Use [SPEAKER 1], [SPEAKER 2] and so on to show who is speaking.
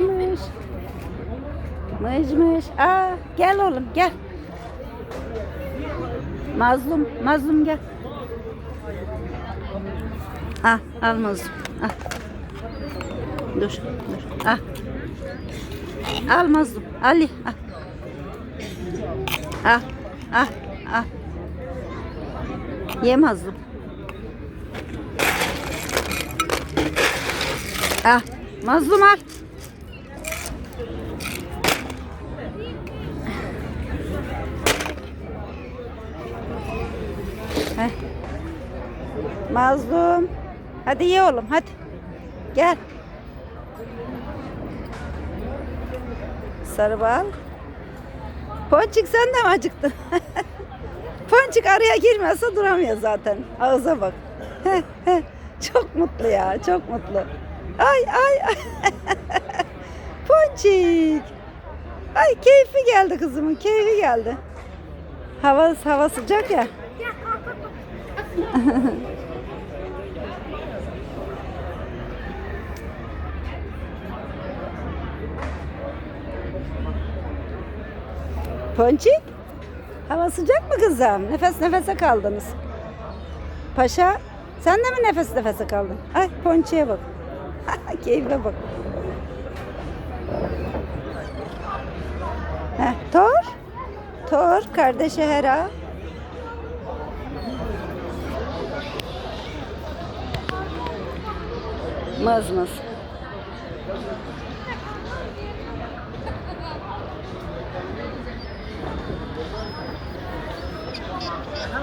[SPEAKER 1] Mış. Mış mış. Aa, gel oğlum gel. Mazlum, mazlum gel. Ah, al mazlum. Ah. Dur, dur. Ah. Al mazlum. Ali. Ah. Ah, ah, ah. Ye mazlum. Ah, mazlum al. Mazlum. Hadi ye oğlum hadi. Gel. Sarı bal. Ponçik sen de mi acıktın? Ponçik araya girmezse duramıyor zaten. Ağza bak. Çok mutlu ya, çok mutlu. Ay ay ay. Ponçik. Ay keyfi geldi kızımın, keyfi geldi. Hava hava sıcak ya. Ponçik. Hava sıcak mı kızım? Nefes nefese kaldınız. Paşa sen de mi nefes nefese kaldın? Ay Ponçik'e bak. Keyfe bak. Heh, Tor. Tor kardeşi Hera. Mız mız.